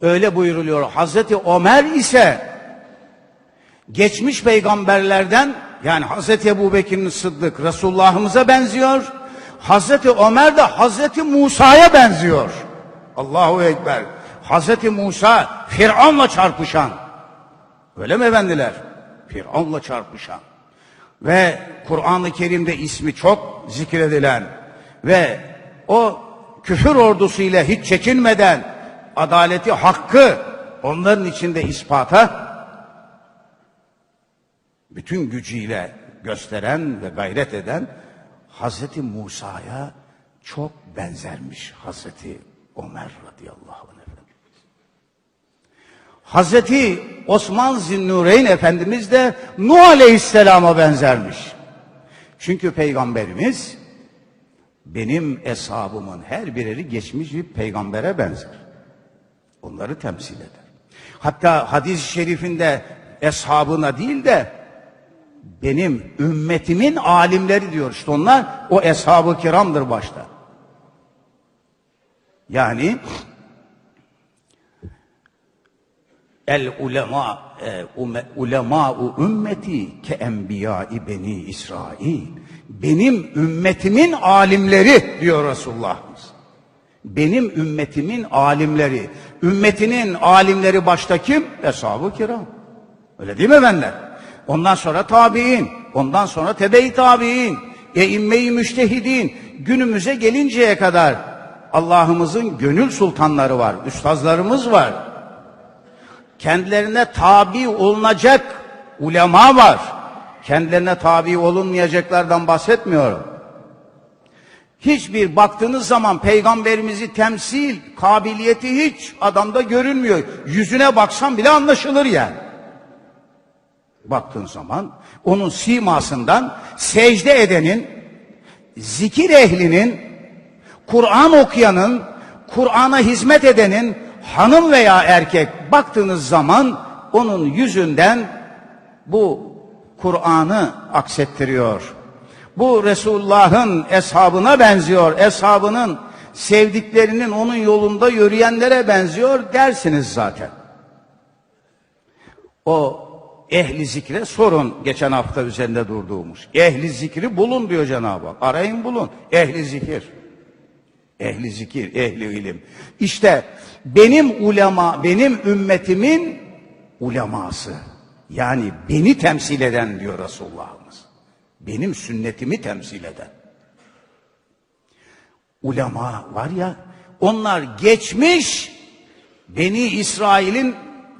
Öyle buyuruluyor. Hazreti Ömer ise geçmiş peygamberlerden yani Hazreti Ebu Bekir'in Sıddık Resulullah'ımıza benziyor. Hazreti Ömer de Hazreti Musa'ya benziyor. Allahu Ekber. Hazreti Musa Firavun'la çarpışan. Öyle mi efendiler? Firavun'la çarpışan. Ve Kur'an-ı Kerim'de ismi çok zikredilen ve o küfür ordusuyla hiç çekinmeden adaleti, hakkı onların içinde ispata bütün gücüyle gösteren ve gayret eden Hazreti Musa'ya çok benzermiş Hazreti Ömer radıyallahu anh. Hazreti Osman Zinnureyn Efendimiz de Nuh Aleyhisselam'a benzermiş. Çünkü Peygamberimiz benim eshabımın her bireri geçmiş bir peygambere benzer. Onları temsil eder. Hatta hadis-i şerifinde eshabına değil de benim ümmetimin alimleri diyor. İşte onlar o eshab-ı kiramdır başta. Yani el ulema e, ume, ulema'u ümmeti ke enbiya'i beni İsrail. Benim ümmetimin alimleri diyor Resulullah'ımız. Benim ümmetimin alimleri. Ümmetinin alimleri başta kim? Eshab-ı kiram. Öyle değil mi efendiler? Ondan sonra tabi'in, ondan sonra tebe-i tabi'in, eimme-i müştehidin, günümüze gelinceye kadar Allah'ımızın gönül sultanları var, üstazlarımız var. Kendilerine tabi olunacak ulema var. Kendilerine tabi olunmayacaklardan bahsetmiyorum. Hiçbir baktığınız zaman peygamberimizi temsil kabiliyeti hiç adamda görünmüyor. Yüzüne baksan bile anlaşılır yani. Baktığın zaman onun simasından secde edenin, zikir ehlinin, Kur'an okuyanın, Kur'an'a hizmet edenin, hanım veya erkek baktığınız zaman onun yüzünden bu Kur'an'ı aksettiriyor. Bu Resulullah'ın eshabına benziyor. Eshabının sevdiklerinin onun yolunda yürüyenlere benziyor dersiniz zaten. O ehli zikre sorun geçen hafta üzerinde durduğumuz. Ehli zikri bulun diyor Cenab-ı Hak. Arayın bulun. Ehli zikir. Ehli zikir, ehli ilim. İşte benim ulema, benim ümmetimin uleması. Yani beni temsil eden diyor Resulullah'ımız. Benim sünnetimi temsil eden. Ulema var ya, onlar geçmiş Beni İsrail'in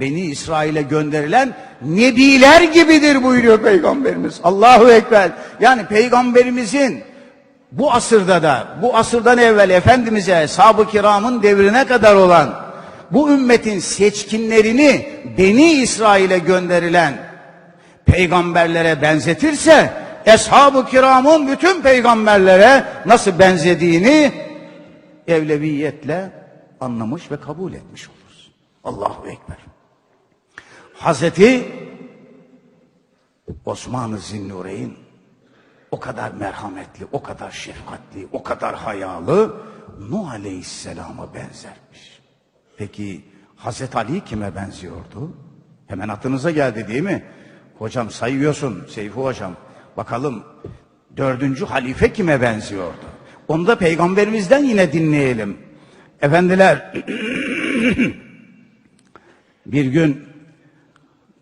Beni İsrail'e gönderilen nebiler gibidir buyuruyor Peygamberimiz. Allahu Ekber. Yani Peygamberimizin bu asırda da, bu asırdan evvel Efendimiz'e, Sab-ı Kiram'ın devrine kadar olan bu ümmetin seçkinlerini Beni İsrail'e gönderilen peygamberlere benzetirse, Eshab-ı Kiram'ın bütün peygamberlere nasıl benzediğini evleviyetle anlamış ve kabul etmiş oluruz. Allahu Ekber. Hazreti Osman-ı Zinnureyn o kadar merhametli, o kadar şefkatli, o kadar hayalı Nuh Aleyhisselam'a benzermiş. Peki Hazreti Ali kime benziyordu? Hemen aklınıza geldi değil mi? Hocam sayıyorsun Seyfi Hocam. Bakalım dördüncü halife kime benziyordu? Onu da peygamberimizden yine dinleyelim. Efendiler bir gün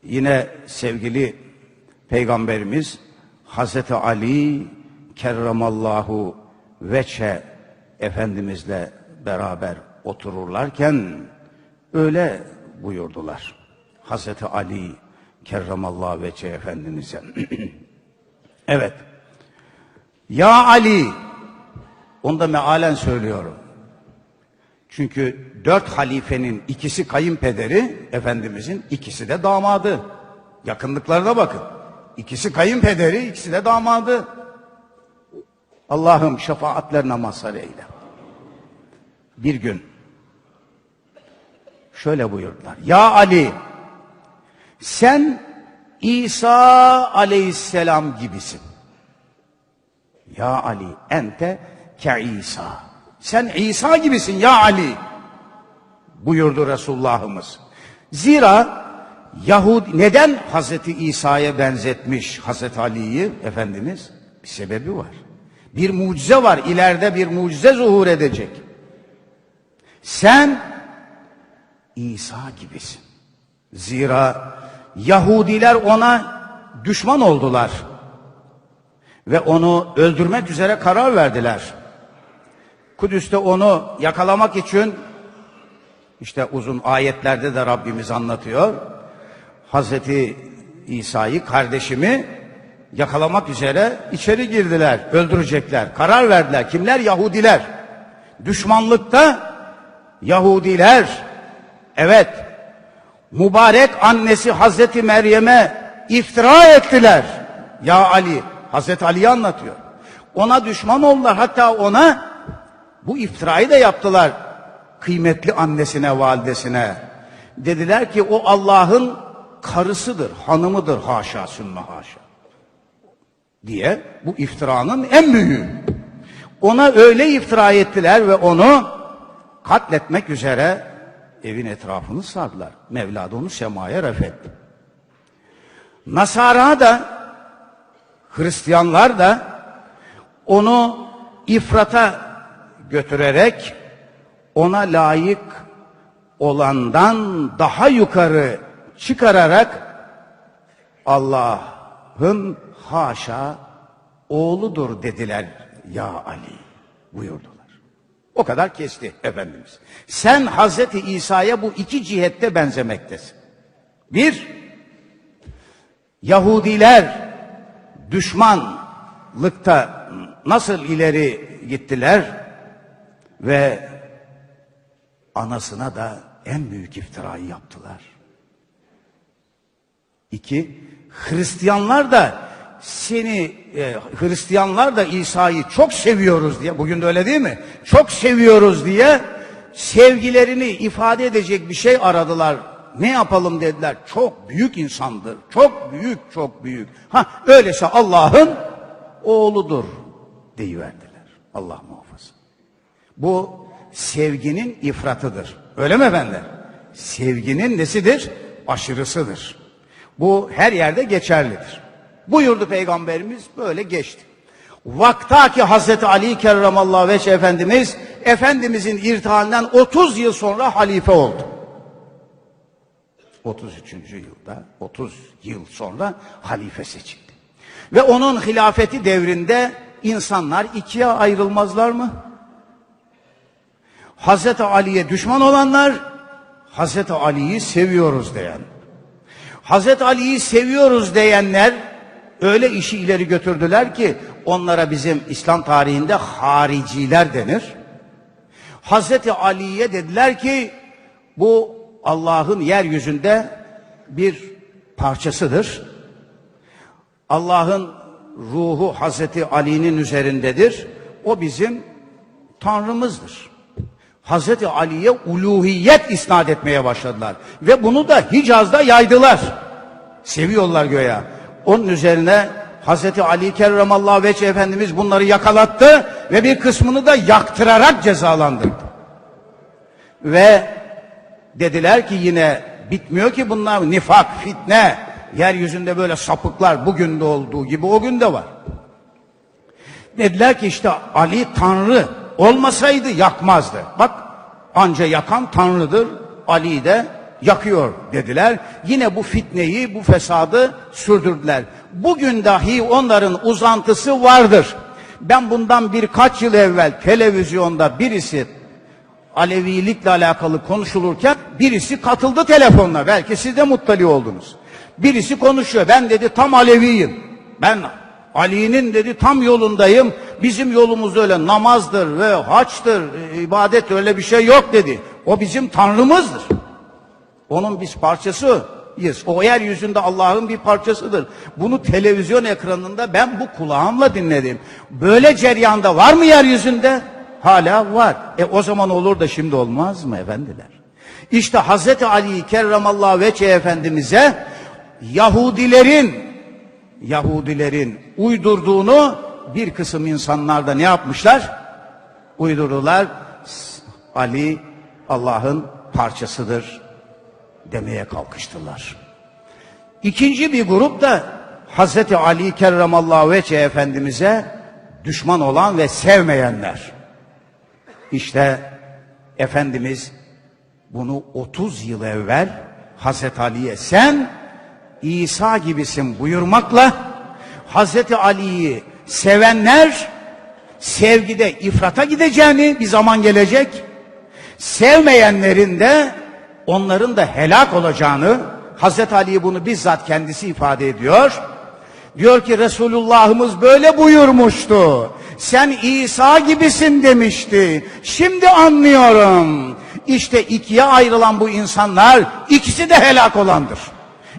yine sevgili peygamberimiz Hazreti Ali kerramallahu veçe Efendimizle beraber otururlarken öyle buyurdular. Hazreti Ali kerramallahu veçe Efendimiz'e. evet. Ya Ali onu da mealen söylüyorum. Çünkü dört halifenin ikisi kayınpederi Efendimizin, ikisi de damadı. Yakınlıklarına bakın. İkisi kayınpederi, ikisi de damadı. Allah'ım şefaatlerine mazhar eyle. Bir gün şöyle buyurdular. Ya Ali sen İsa aleyhisselam gibisin. Ya Ali ente ke İsa. Sen İsa gibisin ya Ali. buyurdu Resulullah'ımız. Zira Yahudi neden Hazreti İsa'ya benzetmiş Hazreti Ali'yi Efendimiz? Bir sebebi var. Bir mucize var. İleride bir mucize zuhur edecek. Sen İsa gibisin. Zira Yahudiler ona düşman oldular. Ve onu öldürmek üzere karar verdiler. Kudüs'te onu yakalamak için işte uzun ayetlerde de Rabbimiz anlatıyor. Hazreti İsa'yı kardeşimi yakalamak üzere içeri girdiler, öldürecekler. Karar verdiler. Kimler? Yahudiler. Düşmanlıkta Yahudiler. Evet. Mübarek annesi Hazreti Meryem'e iftira ettiler. Ya Ali, Hazreti Ali'yi anlatıyor. Ona düşman oldular. Hatta ona bu iftirayı da yaptılar kıymetli annesine, validesine. Dediler ki o Allah'ın karısıdır, hanımıdır haşa sümme haşa. Diye bu iftiranın en büyüğü. Ona öyle iftira ettiler ve onu katletmek üzere evin etrafını sardılar. Mevla da onu semaya refetti. Nasara da Hristiyanlar da onu ifrata götürerek ona layık olandan daha yukarı çıkararak Allah'ın haşa oğludur dediler ya Ali buyurdular. O kadar kesti Efendimiz. Sen Hazreti İsa'ya bu iki cihette benzemektesin. Bir, Yahudiler düşmanlıkta nasıl ileri gittiler ve anasına da en büyük iftirayı yaptılar. İki, Hristiyanlar da seni, e, Hristiyanlar da İsa'yı çok seviyoruz diye, bugün de öyle değil mi? Çok seviyoruz diye sevgilerini ifade edecek bir şey aradılar. Ne yapalım dediler. Çok büyük insandır. Çok büyük, çok büyük. Ha öyleyse Allah'ın oğludur deyiverdiler. Allah muhafaza. Bu sevginin ifratıdır. Öyle mi efendim? Sevginin nesidir? Aşırısıdır. Bu her yerde geçerlidir. Buyurdu Peygamberimiz böyle geçti. Vaktaki Hazreti Ali Kerramallahu Veç Efendimiz Efendimizin irtihalinden 30 yıl sonra halife oldu. 33. yılda 30 yıl sonra halife seçildi. Ve onun hilafeti devrinde insanlar ikiye ayrılmazlar mı? Hazreti Ali'ye düşman olanlar, Hazreti Ali'yi seviyoruz diyen. Hazreti Ali'yi seviyoruz diyenler öyle işi ileri götürdüler ki onlara bizim İslam tarihinde hariciler denir. Hazreti Ali'ye dediler ki bu Allah'ın yeryüzünde bir parçasıdır. Allah'ın ruhu Hazreti Ali'nin üzerindedir. O bizim Tanrımızdır. Hazreti Ali'ye uluhiyet isnat etmeye başladılar. Ve bunu da Hicaz'da yaydılar. Seviyorlar göya. Onun üzerine Hazreti Ali Kerramallahu Veçhe Efendimiz bunları yakalattı ve bir kısmını da yaktırarak cezalandırdı. Ve dediler ki yine bitmiyor ki bunlar nifak, fitne, yeryüzünde böyle sapıklar bugün de olduğu gibi o gün de var. Dediler ki işte Ali Tanrı olmasaydı yakmazdı. Bak anca yakan Tanrı'dır. Ali de yakıyor dediler. Yine bu fitneyi, bu fesadı sürdürdüler. Bugün dahi onların uzantısı vardır. Ben bundan birkaç yıl evvel televizyonda birisi Alevilikle alakalı konuşulurken birisi katıldı telefonla. Belki siz de muttali oldunuz. Birisi konuşuyor. Ben dedi tam Aleviyim. Ben Ali'nin dedi tam yolundayım. Bizim yolumuz öyle namazdır ve haçtır, ibadet öyle bir şey yok dedi. O bizim Tanrımızdır. Onun biz parçasıyız. O yeryüzünde Allah'ın bir parçasıdır. Bunu televizyon ekranında ben bu kulağımla dinledim. Böyle ceryanda var mı yeryüzünde? Hala var. E o zaman olur da şimdi olmaz mı efendiler? İşte Hazreti Ali kerramallahu veçhe efendimize Yahudilerin Yahudilerin uydurduğunu bir kısım insanlar da ne yapmışlar? Uydurdular. Ali Allah'ın parçasıdır demeye kalkıştılar. İkinci bir grup da Hazreti Ali Kerramallahu Veçhe Efendimiz'e düşman olan ve sevmeyenler. İşte Efendimiz bunu 30 yıl evvel Hazreti Ali'ye sen İsa gibisin buyurmakla Hazreti Ali'yi sevenler sevgide ifrata gideceğini bir zaman gelecek. Sevmeyenlerin de onların da helak olacağını Hazreti Ali bunu bizzat kendisi ifade ediyor. Diyor ki Resulullah'ımız böyle buyurmuştu. Sen İsa gibisin demişti. Şimdi anlıyorum. İşte ikiye ayrılan bu insanlar ikisi de helak olandır.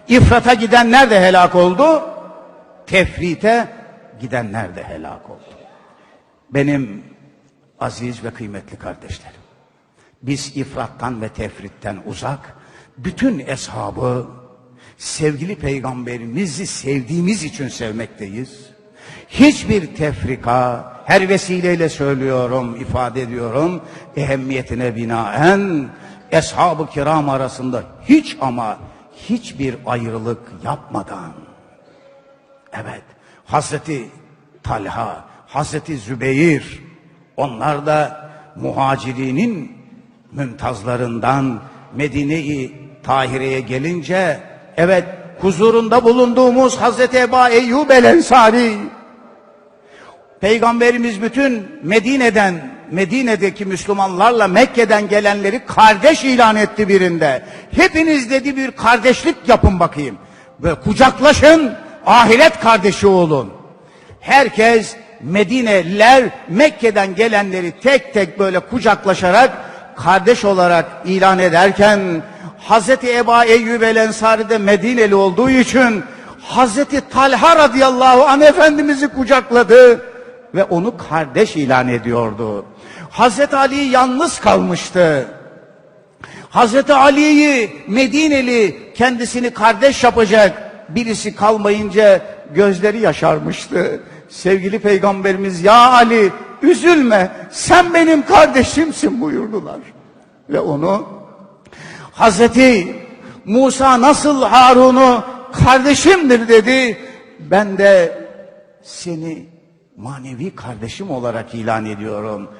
İfrata gidenler de helak oldu. Tefrite gidenler de helak oldu. Benim aziz ve kıymetli kardeşlerim. Biz ifrattan ve tefritten uzak, bütün eshabı sevgili peygamberimizi sevdiğimiz için sevmekteyiz. Hiçbir tefrika, her vesileyle söylüyorum, ifade ediyorum, ehemmiyetine binaen eshab-ı kiram arasında hiç ama hiçbir ayrılık yapmadan, evet, Hazreti Talha, Hazreti Zübeyir, onlar da muhacirinin mümtazlarından Medine-i Tahire'ye gelince evet huzurunda bulunduğumuz Hazreti Eba Eyyub el Ensari Peygamberimiz bütün Medine'den Medine'deki Müslümanlarla Mekke'den gelenleri kardeş ilan etti birinde. Hepiniz dedi bir kardeşlik yapın bakayım. Ve kucaklaşın ahiret kardeşi olun. Herkes Medineliler Mekke'den gelenleri tek tek böyle kucaklaşarak kardeş olarak ilan ederken Hazreti Eba Eyyub el Ensari de Medineli olduğu için Hazreti Talha radıyallahu anh Efendimiz'i kucakladı ve onu kardeş ilan ediyordu. Hazreti Ali yalnız kalmıştı. Hazreti Ali'yi Medineli kendisini kardeş yapacak birisi kalmayınca gözleri yaşarmıştı. Sevgili peygamberimiz ya Ali üzülme sen benim kardeşimsin buyurdular. Ve onu Hazreti Musa nasıl Harun'u kardeşimdir dedi. Ben de seni manevi kardeşim olarak ilan ediyorum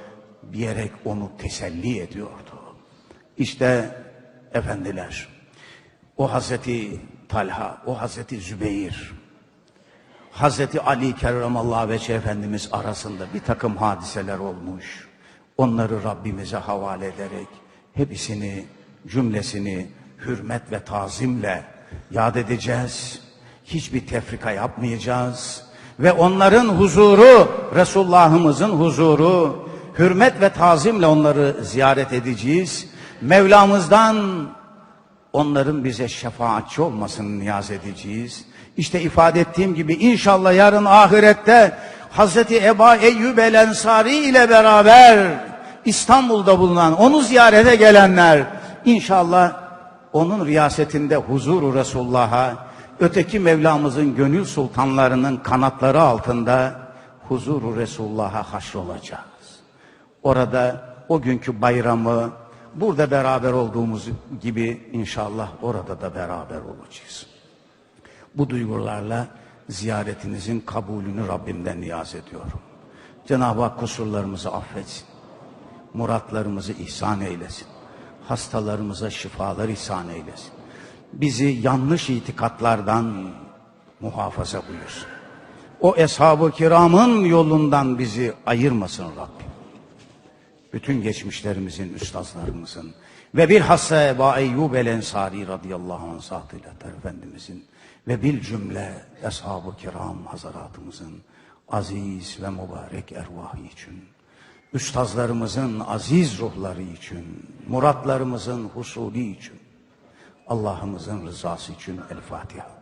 diyerek onu teselli ediyordu. İşte efendiler o Hazreti Talha, o Hazreti Zübeyir, Hazreti Ali Kerramallahu Veçhe Efendimiz arasında bir takım hadiseler olmuş. Onları Rabbimize havale ederek hepsini, cümlesini hürmet ve tazimle yad edeceğiz. Hiçbir tefrika yapmayacağız. Ve onların huzuru, Resulullah'ımızın huzuru, hürmet ve tazimle onları ziyaret edeceğiz. Mevlamızdan onların bize şefaatçi olmasını niyaz edeceğiz. İşte ifade ettiğim gibi inşallah yarın ahirette Hazreti Eba Eyyub el Ensari ile beraber İstanbul'da bulunan onu ziyarete gelenler inşallah onun riyasetinde huzuru Resulullah'a öteki Mevlamızın gönül sultanlarının kanatları altında huzuru Resulullah'a haşrolacağız. Orada o günkü bayramı burada beraber olduğumuz gibi inşallah orada da beraber olacağız. Bu duygularla ziyaretinizin kabulünü Rabbimden niyaz ediyorum. Cenab-ı Hak kusurlarımızı affetsin. Muratlarımızı ihsan eylesin. Hastalarımıza şifalar ihsan eylesin. Bizi yanlış itikatlardan muhafaza buyursun. O eshab-ı kiramın yolundan bizi ayırmasın Rabbim. Bütün geçmişlerimizin, üstazlarımızın ve bilhassa Ebu Eyyub el Ensari radıyallahu anh zatıyla Efendimizin ve bil cümle eshab-ı kiram hazaratımızın aziz ve mübarek ervahı için, üstazlarımızın aziz ruhları için, muratlarımızın husulü için, Allah'ımızın rızası için El Fatiha.